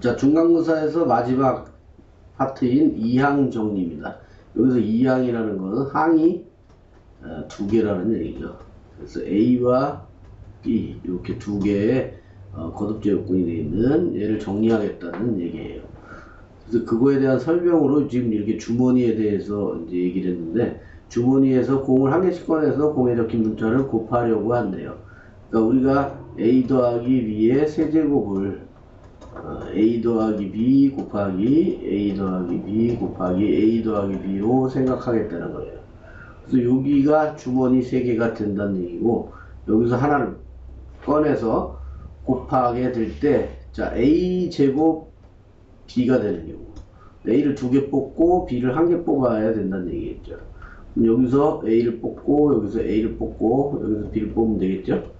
자, 중간고사에서 마지막 파트인 이항 정리입니다. 여기서 이항이라는 것은 항이 어, 두 개라는 얘기죠. 그래서 A와 B 이렇게 두 개의 어, 거듭제 요건이 되어 있는 얘를 정리하겠다는 얘기예요. 그래서 그거에 대한 설명으로 지금 이렇게 주머니에 대해서 이제 얘기를 했는데 주머니에서 공을 한 개씩 꺼내서 공에 적힌 문자를 곱하려고 한대요. 그러니까 우리가 A 더하기 B의 세제곱을 어, A 더하기 B 곱하기 A 더하기 B 곱하기 A 더하기 B로 생각하겠다는 거예요. 그래서 여기가 주머니 세 개가 된다는 얘기고 여기서 하나를 꺼내서 곱하게 될 때, 자 A 제곱 B가 되는 경우 A를 두 개 뽑고 B를 한 개 뽑아야 된다는 얘기겠죠. 여기서 A를 뽑고 여기서 A를 뽑고 여기서 B를 뽑으면 되겠죠.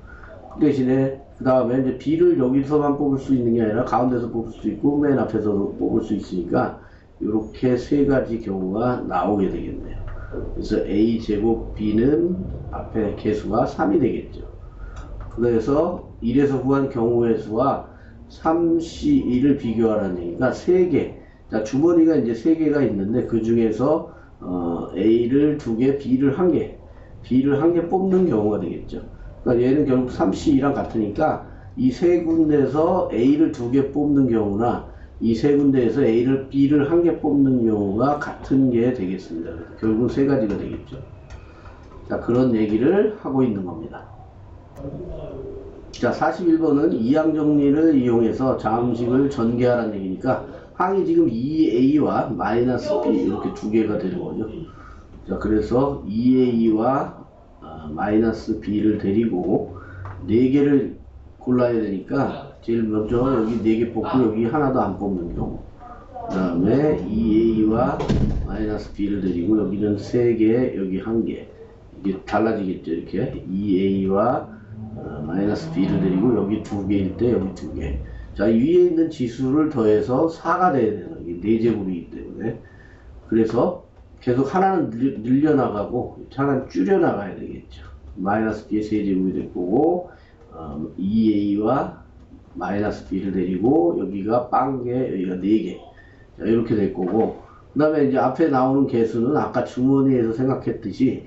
그 대신에 그 다음에 이제 B를 여기서만 뽑을 수 있는 게 아니라 가운데서 뽑을 수 있고 맨 앞에서도 뽑을 수 있으니까 이렇게 세 가지 경우가 나오게 되겠네요. 그래서 A 제곱 B는 앞에 개수가 3이 되겠죠. 그래서 1에서 구한 경우의 수와 3C1을 비교하라는 얘기가 3개. 자, 주머니가 이제 3개가 있는데 그 중에서 어, A를 2개, B를 1개, B를 1개 뽑는 경우가 되겠죠. 그러니까 얘는 결국 3C2랑 같으니까 이 세 군데에서 A를 2개 뽑는 경우나 이 세 군데에서 A를 B를 1개 뽑는 경우가 같은 게 되겠습니다. 결국 세 가지가 되겠죠. 자, 그런 얘기를 하고 있는 겁니다. 자, 41번은 이항 정리를 이용해서 자음식을 전개하라는 얘기니까 항이 지금 2a와 마이너스 b 이렇게 두 개가 되는 거죠. 자, 그래서 2a와 아, 마이너스 b를 데리고 네 개를 골라야 되니까 제일 먼저 여기 네개 뽑고 여기 하나도 안 뽑는 경우. 그 다음에 2a와 마이너스 b를 데리고 여기는 세 개, 여기 한 개. 이게 달라지겠죠, 이렇게. 2a와 어, 마이너스 b를 데리고 여기 두 개일 때 여기 두 개. 자, 위에 있는 지수를 더해서 4가 돼야 되는 이게 네 제곱이기 때문에. 그래서 계속 하나는 늘, 늘려 나가고 하나는 줄여나가야 되겠죠. 마이너스 b의 세제곱이 될 거고, 어, 2a와 마이너스 b를 데리고 여기가 빵개, 여기가 4개. 자, 이렇게 될 거고, 그 다음에 이제 앞에 나오는 개수는 아까 주머니에서 생각했듯이,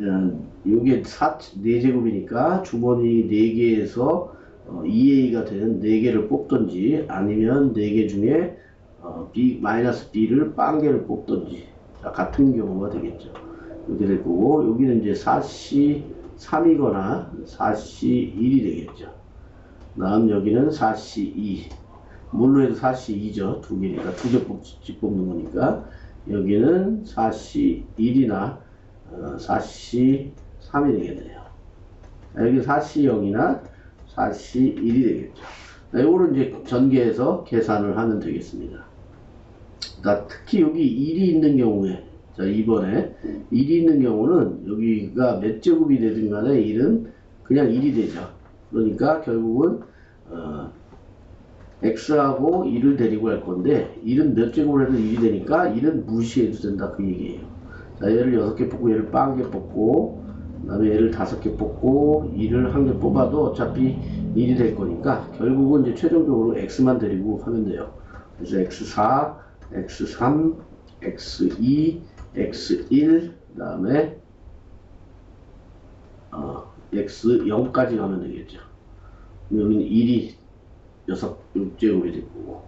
어, 요게 4, 4제곱이니까 주머니 4개에서 어, 2a가 되는 4개를 뽑던지 아니면 4개 중에 어, b, 마이너스 b를 빵개를 뽑던지 자, 같은 경우가 되겠죠. 될 거고 여기는 이제 4c 3이거나 4c 1이 되겠죠. 다음 여기는 4c 2 뭘로 해도 4c 2죠. 두 개니까 두 개 뽑는 거니까 여기는 4c 1이나 어, 4c 3이 되겠네요. 자, 여기 4c 0이나 4c 1이 되겠죠. 자, 요거를 이제 전개해서 계산을 하면 되겠습니다. 자, 특히 여기 1이 있는 경우에, 자, 이번에 1이 있는 경우는 여기가 몇 제곱이 되든 간에 1은 그냥 1이 되죠. 그러니까 결국은, 어, x하고 1을 데리고 할 건데, 1은 몇 제곱을 해도 1이 되니까 1은 무시해도 된다. 그 얘기예요. 자, 얘를 6개 뽑고, 얘를 빵개 뽑고, 그 다음에 얘를 5개 뽑고, 2를 한개 뽑아도 어차피 1이 될 거니까, 결국은 이제 최종적으로 x만 데리고 하면 돼요. 그래서 x4, x3, x2, x1, 그 다음에, 어, x0까지 가면 되겠죠. 여기는 1이 6, 6제곱이 될 거고.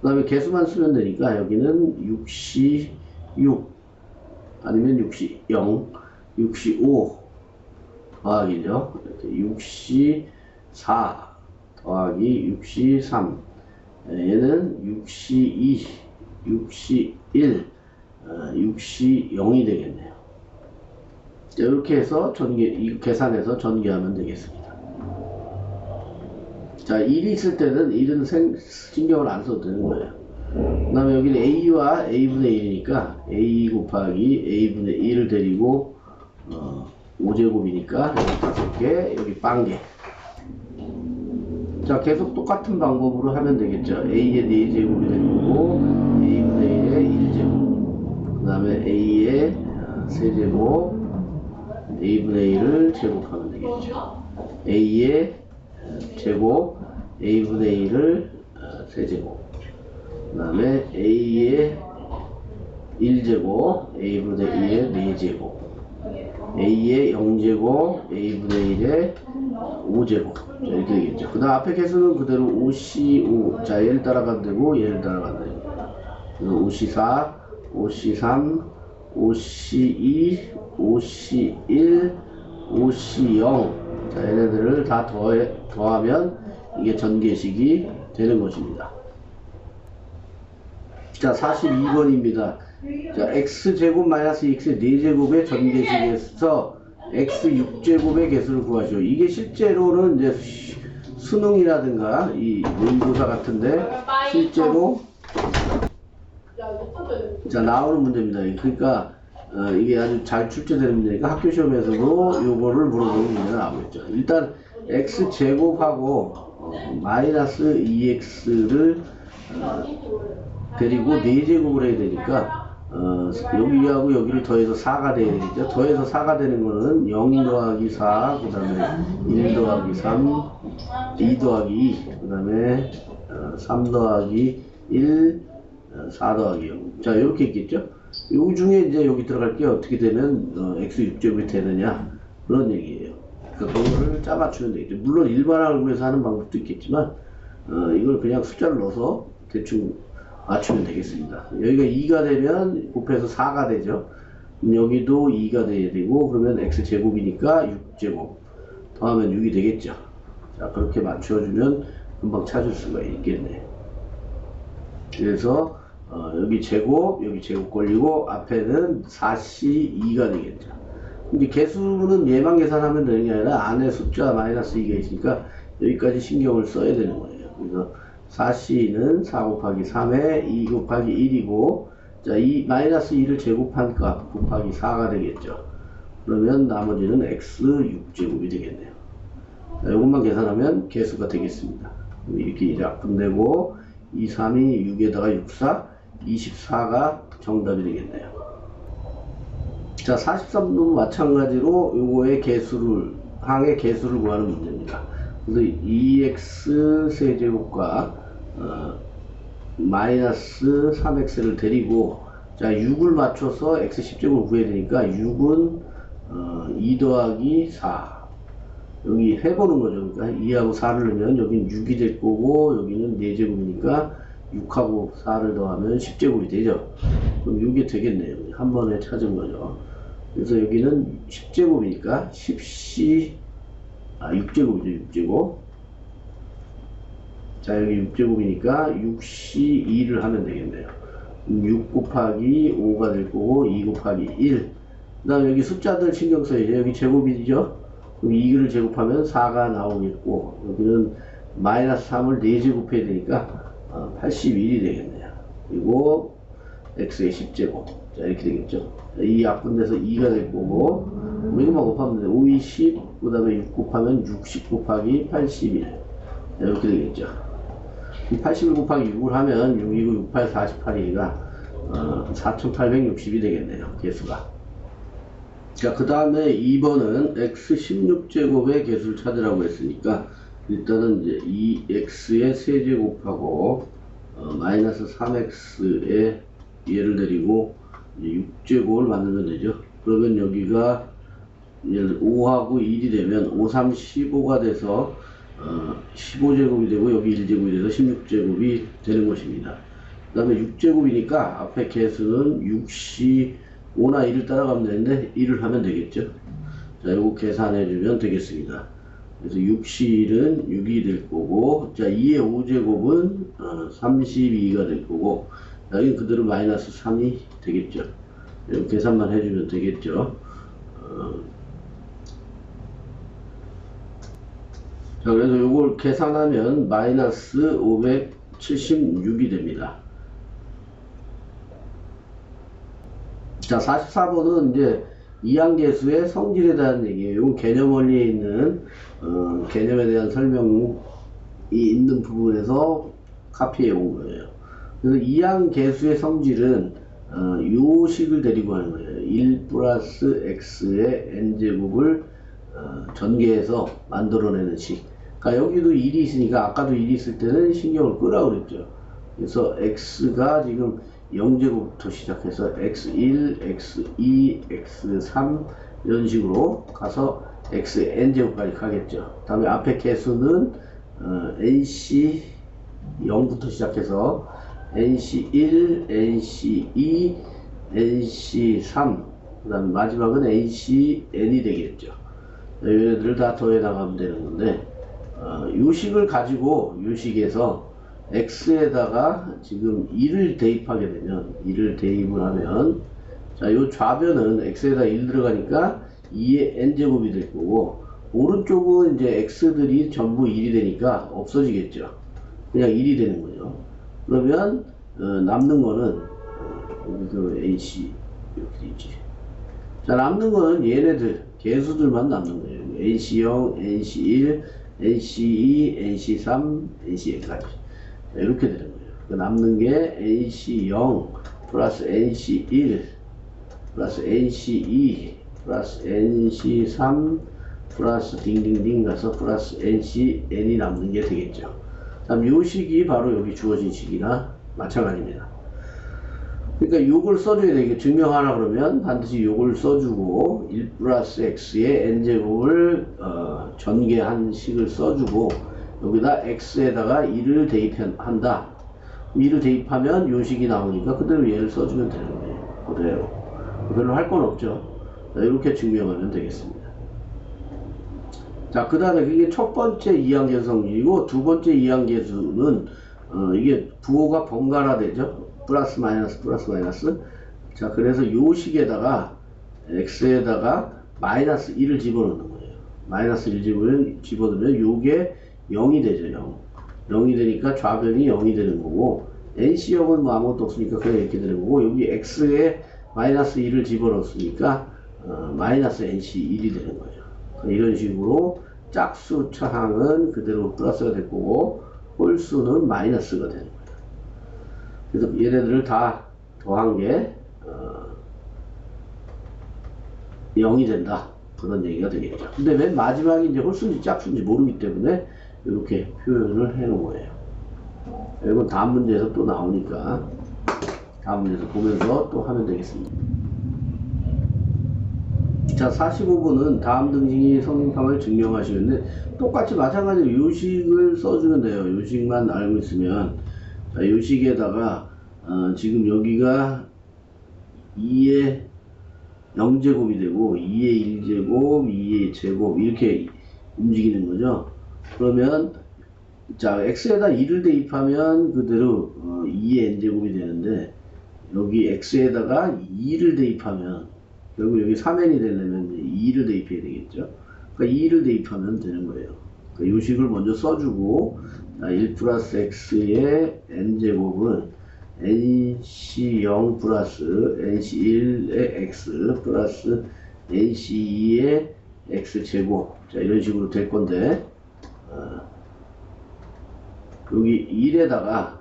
그 다음에 개수만 쓰면 되니까 여기는 6시 6, 아니면 6시 0, 6시 5 더하기죠. 이렇게 6시 4 더하기 6시 3. 얘는 6시 2, 6시 1, 어, 6시 0이 되겠네요. 이렇게 해서 전개, 이 계산해서 전개하면 되겠습니다. 자, 1이 있을 때는 1은 생, 신경을 안 써도 되는 거예요. 그 다음에 여기는 a와 a분의 1이니까 a 곱하기 a분의 1을 데리고 어, 5제곱이니까 여기 5개 여기 빵개 자 계속 똑같은 방법으로 하면 되겠죠. A의 4제곱이 되는 거고 a분의 1의 1제곱 그 다음에 a의 어, 세제곱 a분의 1을 제곱하면 되겠죠. A의 어, 제곱 a분의 1을 어, 세제곱. 그 다음에 a의 1제곱 a분의 2의 4제곱 a의 0제곱 a분의 1의 5제곱. 자 이렇게 되겠죠. 그 다음 앞에 개수는 그대로 5C5 자 얘를 따라가면 되고 얘를 따라가면 됩니다 그래서 5C4 5C3 5C2 5C1 5C0 자 얘네들을 다 더해, 더하면 이게 전개식이 되는 것입니다. 자 42번입니다 자, x제곱 마이너스 x의 4제곱의 전개식에서 x6제곱의 개수를 구하시오. 이게 실제로는 이제 수- 수능이라든가 이 모의고사 같은데 실제로 자 나오는 문제입니다. 그러니까 어, 이게 아주 잘 출제되는 문제니까 학교 시험에서도 요거를 물어보는 문제가 나오겠죠. 일단 x 제곱하고 어, 마이너스 2x를 데리고 4제곱을 해야 되니까 어, 여기하고 여기를 더해서 4가 돼야 되겠죠. 더해서 4가 되는 거는 0 더하기 4, 그 다음에 1 더하기 3, 2 더하기 2, 그 다음에 어, 3 더하기 1, 어, 4 더하기 0. 자, 이렇게 있겠죠. 요 중에 이제 여기 들어갈 게 어떻게 되면 어, x 6제곱이 되느냐 그런 얘기예요. 그러니까 그거를 짜 맞추면 되겠죠. 물론 일반항을 구해서 하는 방법도 있겠지만 어, 이걸 그냥 숫자를 넣어서 대충 맞추면 되겠습니다. 여기가 2가 되면 곱해서 4가 되죠. 여기도 2가 돼야 되고 그러면 x제곱이니까 6제곱 더하면 6이 되겠죠. 자 그렇게 맞춰주면 금방 찾을 수가 있겠네요. 그래서 어, 여기 제곱 여기 제곱 걸리고 앞에는 4C2가 되겠죠. 이제 개수는 예방 계산하면 되는 게 아니라 안에 숫자 마이너스 2가 있으니까 여기까지 신경을 써야 되는 거예요. 그래서 4C는 4 곱하기 3에 2 곱하기 1이고 자, 이 마이너스 2를 제곱한 값 곱하기 4가 되겠죠. 그러면 나머지는 x 6제곱이 되겠네요. 자, 이것만 계산하면 개수가 되겠습니다. 이렇게 약분되고 2, 3이 6에다가 6, 4, 24가 정답이 되겠네요. 자, 43도 마찬가지로 요거의 개수를, 항의 개수를 구하는 문제입니다. 그래서 2x 세제곱과 어, 마이너스 3x를 데리고 자 6을 맞춰서 x 10제곱을 구해야 되니까 6은 어, 2 더하기 4 여기 해보는 거죠. 그러니까 2하고 4를 넣으면 여기는 6이 될 거고 여기는 4제곱이니까 6하고 4를 더하면 10제곱이 되죠. 그럼 6이 되겠네요. 한 번에 찾은 거죠. 그래서 여기는 10제곱이니까 10c 아 6제곱이죠 6제곱 자 여기 6제곱이니까 6c2를 하면 되겠네요. 6 곱하기 5가 될 거고 2 곱하기 1 그 다음 여기 숫자들 신경 써야죠 여기 제곱이죠? 그럼 2를 제곱하면 4가 나오겠고 여기는 마이너스 3을 4제곱해야 되니까 어, 81이 되겠네요. 그리고 x의 10제곱. 자 이렇게 되겠죠? 이 약분돼서 2가 될 거고 뭐 이것만 곱하면 돼. 5, 2, 10, 그 다음에 6 곱하면 60 곱하기 81 자, 이렇게 되겠죠. 81 곱하기 6을 하면 6, 2, 9, 6, 8, 48이니까 어, 4860이 되겠네요 개수가. 자, 그 다음에 2번은 x 16제곱의 개수를 찾으라고 했으니까 일단은 이제 2x의 세제곱하고 어, 마이너스 3x의 얘를 데리고 6제곱을 만들면 되죠. 그러면 여기가 5하고 1이 되면 5, 3, 15가 돼서 어, 15제곱이 되고 여기 1제곱이 돼서 16제곱이 되는 것입니다. 그 다음에 6제곱이니까 앞에 개수는 6시 5나 1을 따라가면 되는데 1을 하면 되겠죠. 자, 이거 계산해주면 되겠습니다. 그래서 6시 1은 6이 될 거고, 자, 2의 5제곱은 어, 32가 될 거고, 자, 여기 그대로 마이너스 3이 되겠죠. 계산만 해주면 되겠죠. 어, 자, 그래서 이걸 계산하면 마이너스 576이 됩니다. 자, 44번은 이제 이항계수의 성질에 대한 얘기예요. 이건 개념 원리에 있는 어, 개념에 대한 설명이 있는 부분에서 카피해 온 거예요. 그래서 이항계수의 성질은 어, 요 식을 데리고 하는 거예요. 1 플러스 x의 n제곱을 어, 전개해서 만들어내는 식. 그러니까 여기도 1이 있으니까 아까도 1이 있을 때는 신경을 끄라고 그랬죠. 그래서 x가 지금 0제곱부터 시작해서 x1, x2, x3 이런 식으로 가서 xn제곱까지 가겠죠. 다음에 앞에 개수는 어, nc 0부터 시작해서 nc1, nc2, nc3 그 다음에 마지막은 ncn이 되겠죠. 얘네들을 다 더해 나가면 되는 건데 어, 요식을 가지고 요식에서 x에다가 지금 2를 대입하게 되면 2를 대입을 하면 자, 요 좌변은 x에다 1 들어가니까 2의 n제곱이 될 거고 오른쪽은 이제 x들이 전부 1이 되니까 없어지겠죠. 그냥 1이 되는 거죠. 그러면 어, 남는 거는 어, 여기 그 nc 이렇게 돼 있지. 자, 남는 거는 얘네들 개수들만 남는 거예요. nc0, nc1, nc2, nc3, nc까지. 자, 이렇게 되는 거예요. 그 남는 게 nc0 플러스 nc1 플러스 nc2 플러스 nc3 플러스 딩딩딩 가서 플러스 ncn이 남는 게 되겠죠. 다음 요 식이 바로 여기 주어진 식이나 마찬가지입니다. 그러니까 요걸 써줘야 되게 증명하라 그러면 반드시 요걸 써주고 1 플러스 x의 n제곱을 어, 전개한 식을 써주고 여기다 x에다가 1을 대입한다. 1을 대입하면 요 식이 나오니까 그대로 얘를 써주면 되는 거예요. 그대로. 별로 할 건 없죠. 자, 이렇게 증명하면 되겠습니다. 자, 그 다음에 그게 첫 번째 이항계수 성질이고 두 번째 이항계수는 어, 이게 부호가 번갈아 되죠. 플러스 마이너스 플러스 마이너스. 자, 그래서 요 식에다가 x에다가 마이너스 1을 집어넣는 거예요. 마이너스 1 집어넣으면, 집어넣으면 요게 0이 되죠, 0. 0이 되니까 좌변이 0이 되는 거고 NC형은 뭐 아무것도 없으니까 그냥 이렇게 되는 거고 여기 X에 마이너스 1을 집어넣었으니까 어, 마이너스 NC 1이 되는 거예요. 이런 식으로 짝수 차항은 그대로 플러스가 될 거고 홀수는 마이너스가 되는 거예요. 그래서 얘네들을 다 더한 게 어, 0이 된다. 그런 얘기가 되겠죠. 근데 맨 마지막에 이제 홀수인지 짝수인지 모르기 때문에 이렇게 표현을 해 놓은 거예요. 이건 다음 문제에서 또 나오니까 다음 문제에서 보면서 또 하면 되겠습니다. 자, 45번은 다음 등식이 성립함을 증명하시는데 똑같이 마찬가지로 요식을 써주면 돼요. 요식만 알고 있으면 자, 요식에다가 어, 지금 여기가 2의 0제곱이 되고 2의 1제곱, 2의 제곱 이렇게 움직이는 거죠. 그러면 자 x에다 2를 대입하면 그대로 어, 2의 n제곱이 되는데 여기 x에다가 2를 대입하면 결국 여기 3n이 되려면 2를 대입해야 되겠죠. 그러니까 2를 대입하면 되는 거예요. 그러니까 요식을 먼저 써주고 자, 1 플러스 x의 n제곱은 nc0 플러스 nc1의 x 플러스 nc2의 x제곱 자 이런 식으로 될 건데 어, 여기 1에다가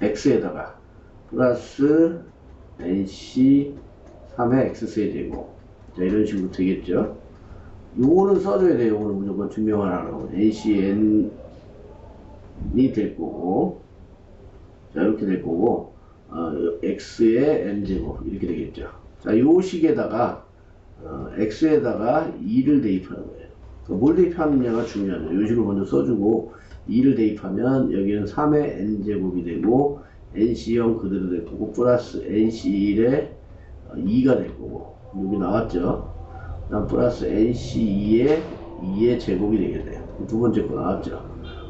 x에다가 플러스 nc 3의 x세제곱 자 이런 식으로 되겠죠? 요거는 써줘야 돼요. 요거는 무조건 증명하라고 ncn이 될 거고. 자 이렇게 될 거고. 어, x의 n제곱. 이렇게 되겠죠? 자요 식에다가 어, x에다가 2를 대입하는 거예요. 그러니까 뭘 대입하느냐가 중요하죠 요 식을 먼저 써주고 2를 대입하면 여기는 3의 n제곱이 되고 nc0 그대로 될 거고 플러스 nc1의 2가 될 거고 여기 나왔죠? 그 다음 플러스 nc2의 2의 제곱이 되게 돼요. 두 번째 거 나왔죠?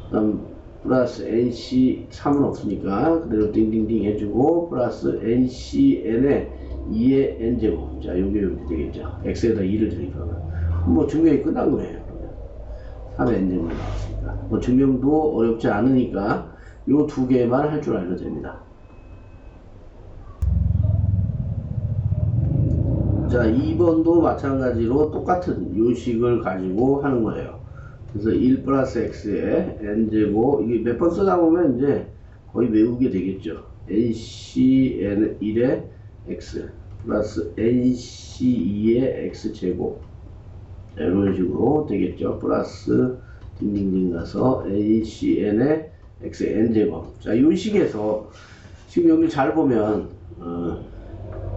그 다음 플러스 nc3은 없으니까 그대로 띵띵띵 해주고 플러스 ncn의 2의 n제곱. 자 요게 이렇게 되겠죠? X에다 2를 대입하면. 뭐 증명이 끝난 거예요 그러면. 3의 n제곱이 나왔으니까. 뭐 증명도 어렵지 않으니까 요 두 개만 할 줄 알면 됩니다 자 2번도 마찬가지로 똑같은 요식을 가지고 하는 거예요. 그래서 1 플러스 x에 n제곱 이게 몇 번 쓰다 보면 이제 거의 외우게 되겠죠. nc 1의 x 플러스 nc 2의 x제곱. 이런 식으로 되겠죠. 플러스 딩딩딩 가서 ncn의 x n제곱. 자, 이 식에서 지금 여기 잘 보면 어,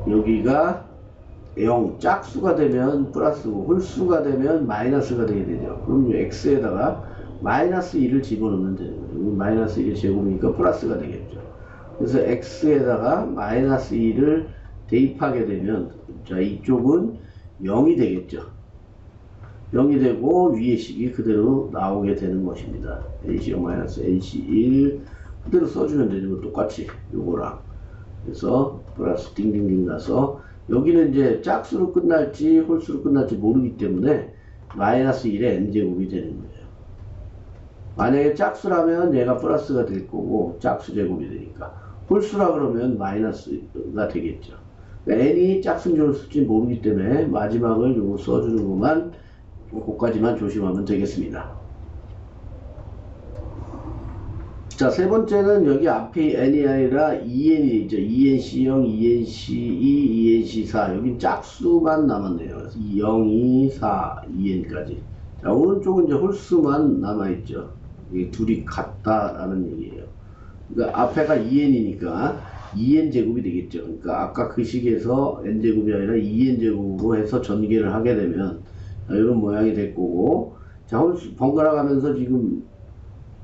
여기가 0 짝수가 되면 플러스고 홀수가 되면 마이너스가 되게 되죠. 그럼 이 x에다가 마이너스 1을 집어넣으면 되는 거예요. 마이너스 1의 제곱이니까 플러스가 되겠죠. 그래서 x에다가 마이너스 1을 대입하게 되면 자 이쪽은 0이 되겠죠. 0이 되고 위의 식이 그대로 나오게 되는 것입니다. NC0 마이너스 NC1 그대로 써주면 되죠. 똑같이 요거랑 그래서 플러스 딩딩딩 나서 여기는 이제 짝수로 끝날지 홀수로 끝날지 모르기 때문에 마이너스 1의 n제곱이 되는 거예요. 만약에 짝수라면 얘가 플러스가 될 거고 짝수 제곱이 되니까 홀수라 그러면 마이너스가 되겠죠. 그러니까 n이 짝수인지 홀수인지 모르기 때문에 마지막을 요거 써주는 것만 그까지만 조심하면 되겠습니다. 자, 세 번째는 여기 앞에 n이 아니라 en이 있죠. enc0, enc2, enc4. 여긴 짝수만 남았네요. 그래서 0, 2, 4, en까지. 자, 오른쪽은 이제 홀수만 남아있죠. 이게 둘이 같다라는 얘기예요. 그러니까 앞에가 2n이니까 2n 제곱이 되겠죠. 그러니까 아까 그 식에서 n 제곱이 아니라 2n 제곱으로 해서 전개를 하게 되면 자, 이런 모양이 될 거고 자 홀수 번갈아 가면서 지금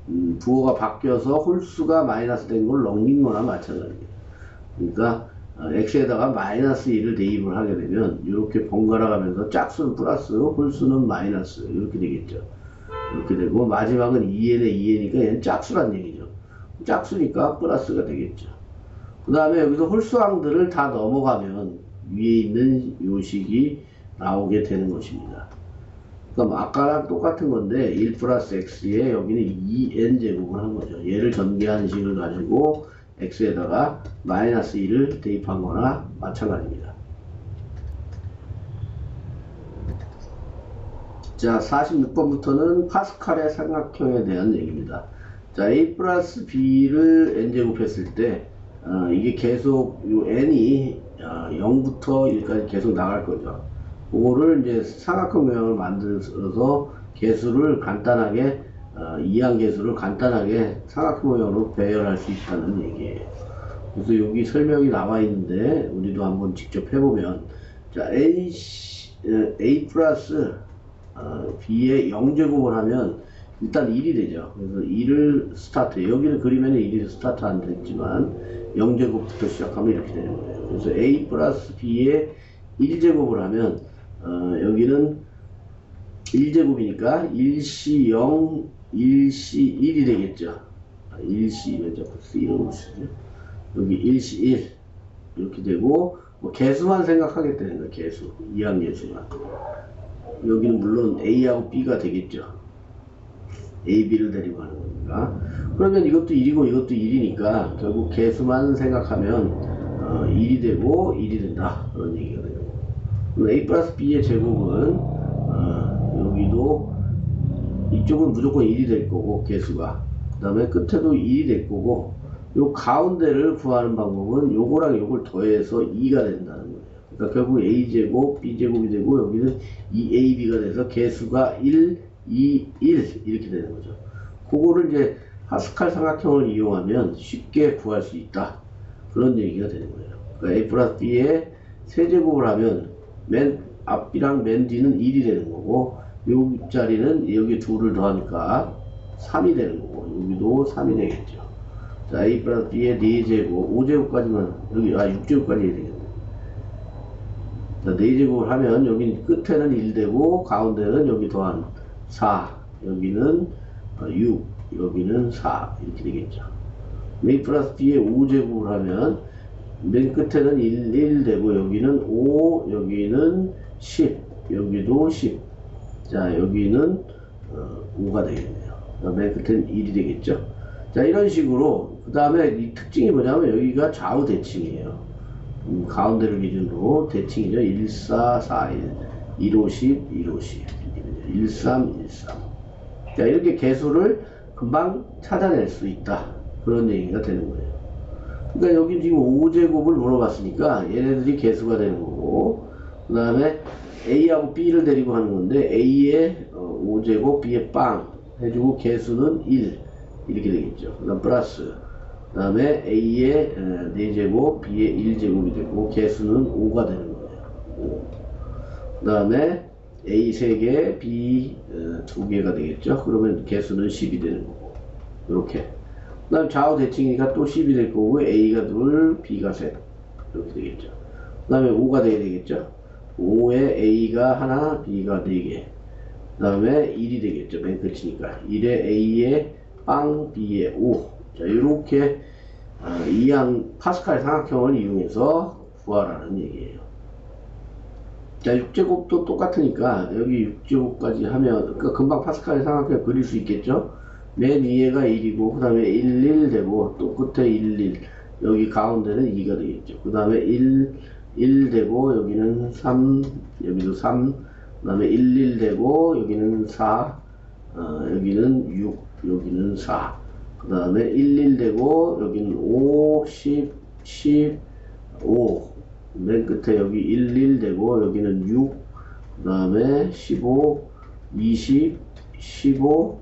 음, 부호가 바뀌어서 홀수가 마이너스 된 걸 넘긴 거나 마찬가지예요. 그러니까 어, x에다가 마이너스 1을 대입을 하게 되면 이렇게 번갈아 가면서 짝수는 플러스 홀수는 마이너스 이렇게 되겠죠. 이렇게 되고 마지막은 2n에 2n이니까 얘는 짝수란 얘기죠. 짝수니까 플러스가 되겠죠. 그 다음에 여기서 홀수항들을 다 넘어가면 위에 있는 요식이 나오게 되는 것입니다. 그럼 아까랑 똑같은 건데 1 플러스 x에 여기는 2n 제곱을 한 거죠. 얘를 전개한 식을 가지고 x에다가 마이너스 1을 대입한 거나 마찬가지입니다. 자, 46번부터는 파스칼의 삼각형에 대한 얘기입니다. 자, a 플러스 b를 n제곱 했을 때, 어, 이게 계속, 요 n이 어, 0부터 1까지 계속 나갈 거죠. 그거를 이제 삼각형 모양을 만들어서 개수를 간단하게, 어, 이항 개수를 간단하게 삼각형 모양으로 배열할 수 있다는 얘기예요. 그래서 여기 설명이 나와 있는데, 우리도 한번 직접 해보면, 자, a, 어, a 플러스 어, b에 0제곱을 하면 일단 1이 되죠. 그래서 1을 스타트, 여기는 그리면 1이 스타트 안 됐지만 0제곱부터 시작하면 이렇게 되는 거예요. 그래서 a 플러스 b에 1제곱을 하면 어, 여기는 1제곱이니까 1c 0, 1c 1이 되겠죠. 1c 왜 자꾸 C로 쓰죠? 여기 1c 1 이렇게 되고 뭐 개수만 생각하게 되는 거예요. 개수, 이항계수만. 여기는 물론 A하고 B가 되겠죠. A, B를 데리고 하는 거니까. 그러면 이것도 1이고 이것도 1이니까 결국 개수만 생각하면 어, 1이 되고 1이 된다. 그런. 그럼 A 플러스 B의 제곱은 어, 여기도 이쪽은 무조건 1이 될 거고 개수가 그 다음에 끝에도 1이 될 거고 요 가운데를 구하는 방법은 요거랑 요걸 더해서 2가 된다는 거예요. 그러니까 결국 a제곱 b제곱이 되고 여기는 2ab가 돼서 개수가 1, 2, 1 이렇게 되는 거죠. 그거를 이제 하스칼 삼각형을 이용하면 쉽게 구할 수 있다. 그런 얘기가 되는 거예요. 그러니까 a 플러스 b에 세제곱을 하면 맨 앞이랑 맨 뒤는 1이 되는 거고 요 자리는 여기 둘을 더하니까 3이 되는 거고 여기도 3이 되겠죠. 자, a 플러스 b의 4제곱, 5제곱까지만 여기 아 6제곱까지 해야 되겠네. 자, 4제곱을 하면 여기 끝에는 1 되고 가운데는 여기 더한 4 여기는 6 여기는 4 이렇게 되겠죠 a 플러스 b에 5제곱을 하면 맨 끝에는 1, 1 되고 여기는 5 여기는 10 여기도 10 자 여기는 어, 5가 되겠네요 맨 끝에는 1이 되겠죠 자 이런 식으로 그 다음에 이 특징이 뭐냐면 여기가 좌우 대칭이에요 음, 가운데를 기준으로 대칭이죠. 1, 4, 4, 1, 1, 5, 10, 1, 5, 10, 1, 3, 1, 3. 자, 이렇게 개수를 금방 찾아낼 수 있다. 그런 얘기가 되는 거예요. 그러니까 여기 지금 5제곱을 물어봤으니까 얘네들이 개수가 되는 거고, 그 다음에 A하고 B를 데리고 하는 건데, A에 5제곱, B에 빵 해주고 개수는 1. 이렇게 되겠죠. 그 다음 플러스 그 다음에 A의 4제곱 B의 1제곱이 되고 개수는 5가 되는 거예요. 그 다음에 A 3개 B 2개가 되겠죠. 그러면 개수는 10이 되는 거고 이렇게 그 다음 좌우 대칭이니까 또 10이 될 거고 A가 둘 B가 셋 이렇게 되겠죠. 그 다음에 5가 돼야 되겠죠. 5에 A가 하나 B가 4개 그 다음에 1이 되겠죠. 맨 끝이니까. 1에 A에 빵, B에 5. 자, 이렇게 어, 이항 파스칼 삼각형을 이용해서 구하라는 얘기예요. 자, 6제곱도 똑같으니까 여기 6제곱까지 하면 그러니까 금방 파스칼 삼각형 그릴 수 있겠죠? 맨 위에가 1이고 그 다음에 1, 1 되고 또 끝에 1, 1 여기 가운데는 2가 되겠죠. 그 다음에 1, 1 되고 여기는 3 여기도 3 그 다음에 1, 1 되고 여기는 4 어, 여기는 6 여기는 4 그 다음에 1, 1 되고 여기는 5 10 10 5맨 끝에 여기 1, 1 되고 여기는 6 그 다음에 15 20 15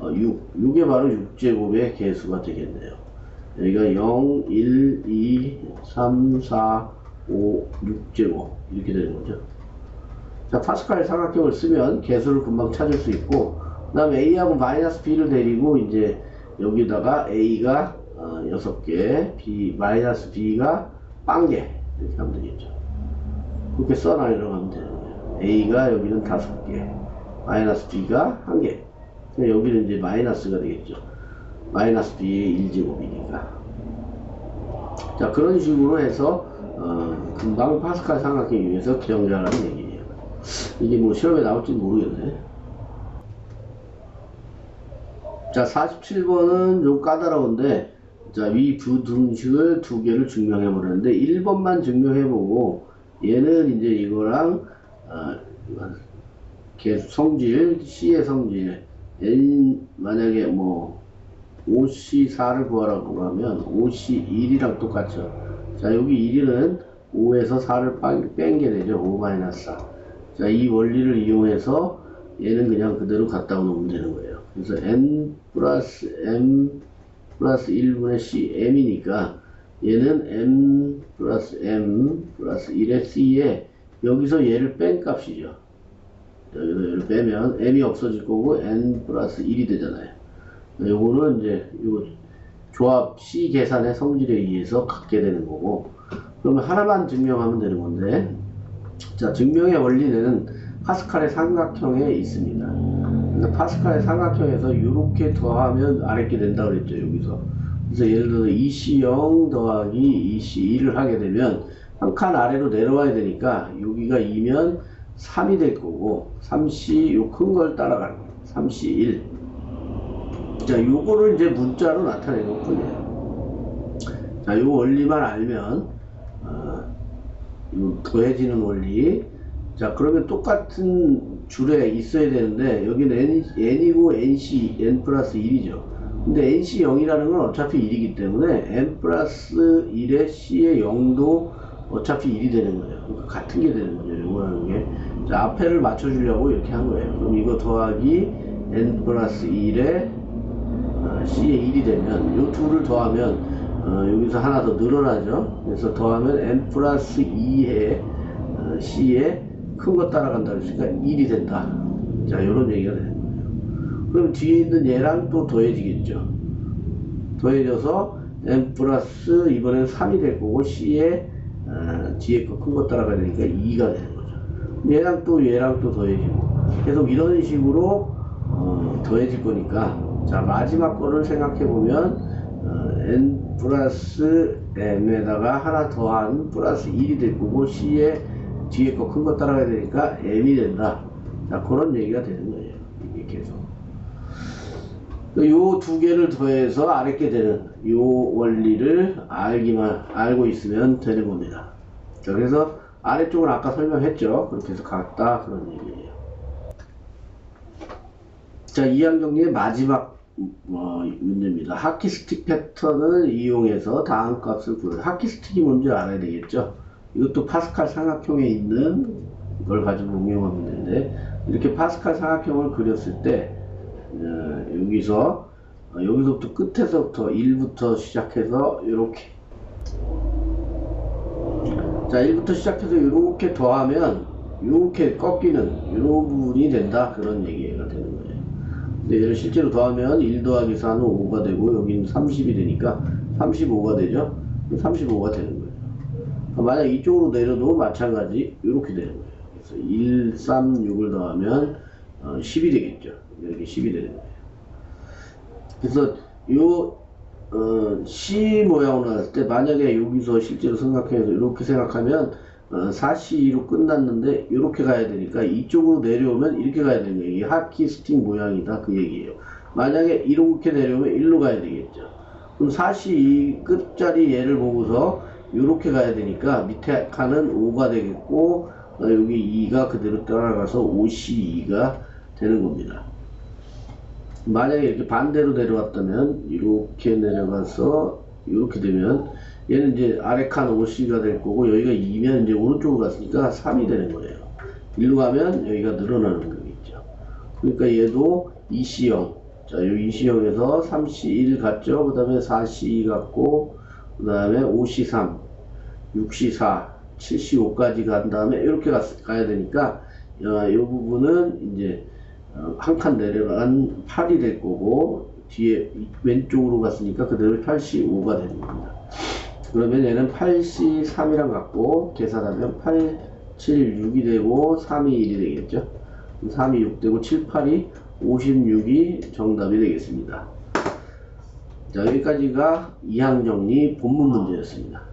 어, 6 6이 바로 6제곱의 개수가 되겠네요 여기가 0 1 2 3 4 5 6제곱 이렇게 되는 거죠 자, 파스칼 삼각형을 쓰면 개수를 금방 찾을 수 있고, 그 다음에 A하고 마이너스 B를 데리고, 이제 여기다가 A가 어, 6개, B, 마이너스 B가 빵개. 이렇게 하면 되겠죠. 그렇게 써나가면 되는 거예요. A가 여기는 5개, 마이너스 B가 1개. 여기는 이제 마이너스가 되겠죠. 마이너스 B의 1제곱이니까. 자, 그런 식으로 해서, 어, 금방 파스칼 삼각형 이용해서 기억하라는 얘기예요. 이게 뭐 시험에 나올지 모르겠네. 자, 47번은 좀 까다로운데, 자, 위 부등식을 두 개를 증명해 보려는데, 1번만 증명해 보고, 얘는 이제 이거랑, 어, 개 성질, C의 성질, N, 만약에 뭐, 5C4를 구하라고 하면, 5C1이랑 똑같죠. 자, 여기 1위는 5에서 4를 뺀 게 되죠. 5-4. 자, 이 원리를 이용해서 얘는 그냥 그대로 갖다 놓으면 되는 거예요. 그래서 n 플러스 m 플러스 1분의 c m이니까 얘는 m 플러스 m 플러스 1의 c에 여기서 얘를 뺀 값이죠. 얘를 빼면 m이 없어질 거고 n 플러스 1이 되잖아요. 요거는 이제 요 조합 C 계산의 성질에 의해서 갖게 되는 거고 그러면 하나만 증명하면 되는 건데 자, 증명의 원리는 파스칼의 삼각형에 있습니다. 그래서 파스칼의 삼각형에서 이렇게 더하면 아랫게 된다 그랬죠, 여기서. 그래서 예를 들어서 2C0 더하기 2C1을 하게 되면 한 칸 아래로 내려와야 되니까 여기가 2면 3이 될 거고 3C 요큰 걸 따라가는 거예요. 3C1. 자, 요거를 이제 문자로 나타내는 뿐이에요. 자, 요 원리만 알면 어, 더해지는 원리. 자, 그러면 똑같은 줄에 있어야 되는데, 여기는 n, n이고 nc, n 플러스 1이죠. 근데 nc 0이라는 건 어차피 1이기 때문에 n 플러스 1에 c의 0도 어차피 1이 되는 거예요. 그러니까 같은 게 되는 거죠. 요거라는 게. 자, 앞에를 맞춰주려고 이렇게 한 거예요. 그럼 이거 더하기 n 플러스 1에 어, c의 1이 되면, 요 둘을 더하면 어, 여기서 하나 더 늘어나죠. 그래서 더하면 n 플러스 2에 어, c에 큰 거 따라간다 그랬으니까 1이 된다. 자, 이런 얘기가 거예요. 그럼 뒤에 있는 얘랑 또 더해지겠죠. 더해져서 n 플러스 이번엔 3이 될 거고 c에 어, 뒤에 거 큰 거 따라가야 되니까 2가 되는 거죠. 얘랑 또 얘랑 또 더해지고 계속 이런 식으로 어, 더해질 거니까 자 마지막 거를 생각해 보면 어, n 플러스 m에다가 하나 더한 플러스 1이 될 거고 c에 뒤에 거 큰 거 따라가야 되니까 m이 된다. 자 그런 얘기가 되는 거예요. 이게 계속. 요두 개를 더해서 알게 되는 요 원리를 알기만 알고 있으면 되는 겁니다. 자 그래서 아래쪽은 아까 설명했죠. 그렇게 해서 갔다 그런 얘기예요. 자 이항 정리의 마지막 어, 문제입니다. 하키 스틱 패턴을 이용해서 다음 값을 구해요. 하키 스틱이 뭔지 알아야 되겠죠? 이것도 파스칼 삼각형에 있는 걸 가지고 응용하면 되는데 이렇게 파스칼 삼각형을 그렸을 때 어, 여기서 어, 여기서부터 끝에서부터 1부터 시작해서 이렇게 자 1부터 시작해서 이렇게 더하면 이렇게 꺾이는 이 부분이 된다. 그런 얘기가 되는 거예요. 근데 얘를 실제로 더하면 1 더하기 4는 5가 되고 여기는 30이 되니까 35가 되죠? 35가 되는 거예요. 만약 이쪽으로 내려도 마찬가지 이렇게 되는 거예요. 그래서 1, 3, 6을 더하면 어, 10이 되겠죠. 이렇게 10이 되는 거예요. 그래서 요 어, C 모양으로 나왔을 때 만약에 여기서 실제로 생각해서 이렇게 생각하면 어, 4C로 끝났는데 이렇게 가야 되니까 이쪽으로 내려오면 이렇게 가야 되는 거예요. 이게 하키 스틱 모양이다 그 얘기예요. 만약에 이렇게 내려오면 일로 가야 되겠죠. 그럼 4C 끝자리 얘를 보고서 이렇게 가야 되니까 밑에 칸은 5가 되겠고 어, 여기 2가 그대로 따라가서 5C2가 되는 겁니다. 만약에 이렇게 반대로 내려왔다면 이렇게 내려가서 이렇게 되면 얘는 이제 아래 칸 5C가 될 거고 여기가 2면 이제 오른쪽으로 갔으니까 3이 되는 거예요. 일로 가면 여기가 늘어나는 거겠죠. 그러니까 얘도 2C형. 자, 요 2C형에서 3C1 갔죠. 그 다음에 4C2 갔고, 그 다음에 5C3, 6C4, 7C5까지 간 다음에 이렇게 가, 가야 되니까, 어, 이 부분은 이제 어, 한 칸 내려간 8이 될 거고 뒤에 왼쪽으로 갔으니까 그대로 8C5가 되는 겁니다. 그러면 얘는 8C3이랑 같고 계산하면 8, 7, 6이 되고 3이 1이 되겠죠. 3이 6 되고 7, 8이 56이 정답이 되겠습니다. 자 여기까지가 이항정리 본문 문제였습니다.